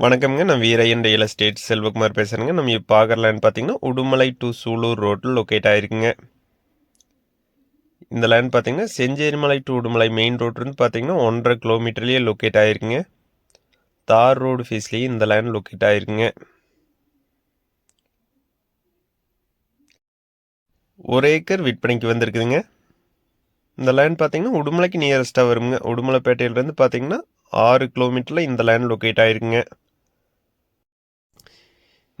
வணக்கம்ங்க. நான் Veeraiyan real estate. Selvakumar பேசுகிறேங்க நம்ம இப்போ பார்க்குற லேண்ட் பார்த்தீங்கன்னா உடுமலை டு சூலூர் ரோட்டில் லொக்கேட் ஆகிருக்குங்க இந்த லேண்ட் பார்த்தீங்கன்னா செஞ்சேரிமலை டு உடுமலை மெயின் ரோட்லேருந்து பார்த்தீங்கன்னா ஒன்றரை கிலோமீட்டர்லேயே லொக்கேட் ஆகிருக்குங்க தார் ரோடு ஃபீஸ்லேயே இந்த லேண்ட் லொக்கேட் ஆகிருக்குங்க ஒரு ஏக்கர் விற்பனைக்கு வந்திருக்குதுங்க. இந்த லேண்ட் பார்த்தீங்கன்னா உடுமலைக்கு நியரஸ்ட்டாக வருங்க. உடுமலைப்பேட்டையிலேருந்து பார்த்தீங்கன்னா ஆறு கிலோமீட்டரில் இந்த லேண்ட் லொக்கேட் ஆகிருக்குங்க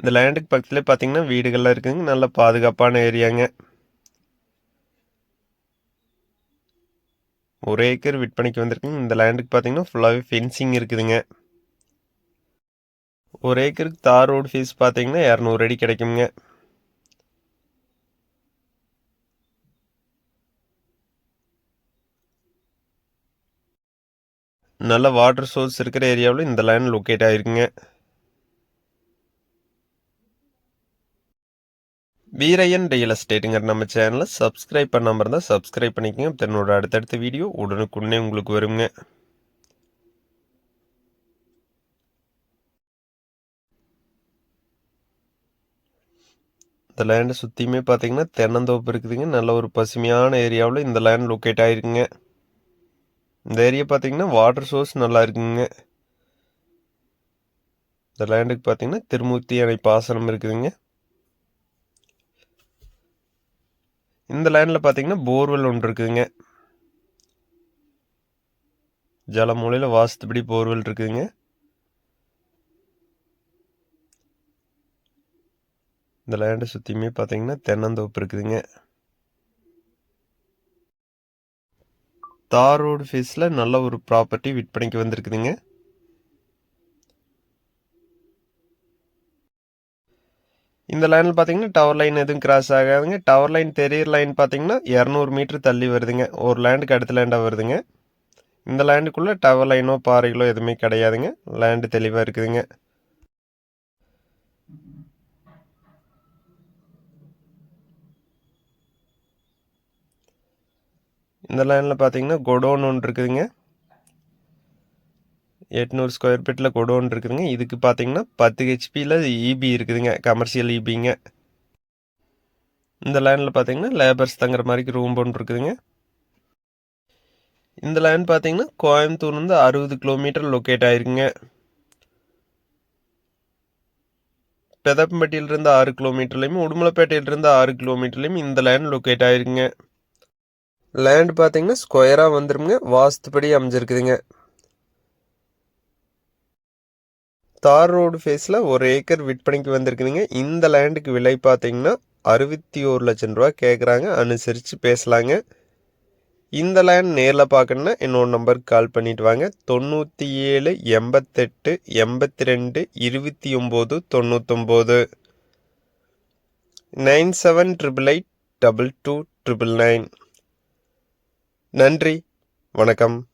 இந்த லேண்டுக்கு பக்கத்துலேயே பார்த்தீங்கன்னா வீடுகள்லாம் இருக்குங்க. நல்ல பாதுகாப்பான ஏரியாங்க. ஒரு ஏக்கர் விற்பனைக்கு வந்திருக்குங்க. இந்த லேண்டுக்கு பார்த்தீங்கன்னா ஃபுல்லாகவே ஃபென்சிங் இருக்குதுங்க. ஒரு ஏக்கருக்கு தார் ரோடு ஃபீஸ் பார்த்தீங்கன்னா இரநூறு அடி கிடைக்குங்க. நல்ல வாட்டர் சோர்ஸ் இருக்கிற ஏரியாவில் இந்த லேண்ட் லொக்கேட் ஆகிருக்குங்க வீரையன் ரியல் எஸ்டேட்டுங்கிற நம்ம சேனலை சப்ஸ்கிரைப் பண்ணாமல் இருந்தால் சப்ஸ்கிரைப் பண்ணிக்கோங்க. தன்னோட அடுத்தடுத்த வீடியோ உடனுக்குடனே உங்களுக்கு வருங்க. இந்த லேண்டை சுற்றியுமே பார்த்தீங்கன்னா தென்னந்தோப்பு இருக்குதுங்க. நல்ல ஒரு பசுமையான ஏரியாவில் இந்த லேண்ட் லொக்கேட் ஆகிருக்குங்க இந்த ஏரியா பார்த்தீங்கன்னா வாட்டர் சோர்ஸ் நல்லா இருக்குங்க. இந்த லேண்டுக்கு பார்த்தீங்கன்னா திருமூர்த்தி அணை பாசனம் இருக்குதுங்க. இந்த லேண்டில் பார்த்தீங்கன்னா போர்வெல் ஒன்று இருக்குதுங்க ஜலமூலையில் வாசத்துப்படி போர்வெல் இருக்குதுங்க இந்த லேண்டை சுற்றியுமே பார்த்தீங்கன்னா தென்னந்தோப்பு இருக்குதுங்க. தார் ரோடு ஃபேஸில் நல்ல ஒரு ப்ராப்பர்ட்டி விற்பனைக்கு வந்திருக்குதுங்க. இந்த லைனில் பார்த்தீங்கன்னா டவர் லைன் எதுவும் கிராஸ் ஆகாதுங்க. டவர் லைன் தெரியிற லைன் பார்த்தீங்கன்னா இரநூறு மீட்டர் தள்ளி வருதுங்க. ஒரு லேண்டுக்கு அடுத்த லேண்டாக வருதுங்க. இந்த லேண்டுக்குள்ளே டவர் லைனோ பாறைகளோ எதுவுமே கிடையாதுங்க. லேண்டு தெளிவாக இருக்குதுங்க. இந்த லைனில் பார்த்தீங்கன்னா கொடோன் ஒன்று இருக்குதுங்க. எட்நூறு ஸ்கொயர் ஃபீட்டில் கொடோன் இருக்குதுங்க இதுக்கு பார்த்தீங்கன்னா பத்து ஹெச்பியில் இபி இருக்குதுங்க. கமர்ஷியல் இபிங்க இந்த லேண்டில் பார்த்தீங்கன்னா லேபர்ஸ் தங்குற மாதிரி ரூம் ஒன்று இருக்குதுங்க. இந்த லேண்ட் பார்த்தீங்கன்னா கோயம்புத்தூர்லேருந்து அறுபது கிலோமீட்டர் லொக்கேட் ஆயிருக்குங்க. பெதப்பம்பட்டியிலிருந்து ஆறு கிலோமீட்டர்லையும் உடுமலைப்பேட்டையிலிருந்து ஆறு கிலோமீட்டர்லையும் இந்த லேண்ட் லொக்கேட் ஆயிருக்குங்க. லேண்ட் பார்த்தீங்கன்னா ஸ்கொயராக வந்துருங்க வாஸ்துப்படி அமைஞ்சிருக்குதுங்க. தார் ரோடு ஃபேஸில் ஒரு ஏக்கர் விற்பனைக்கு வந்திருக்குதுங்க. இந்த லேண்டுக்கு விலை பார்த்தீங்கன்னா அறுபத்தி ஒரு லட்சம் ரூபா கேட்குறாங்க அனுசரித்து பேசலாங்க. இந்த லேண்ட் நேரில் பார்க்கணுன்னா என்னோட நம்பருக்கு கால் பண்ணிட்டு வாங்க. தொண்ணூற்றி ஏழு எண்பத்தெட்டு எண்பத்தி ரெண்டு இருபத்தி ஒம்பது தொண்ணூத்தொம்பது. Nine seven triple eight double two triple nine. நன்றி. வணக்கம்.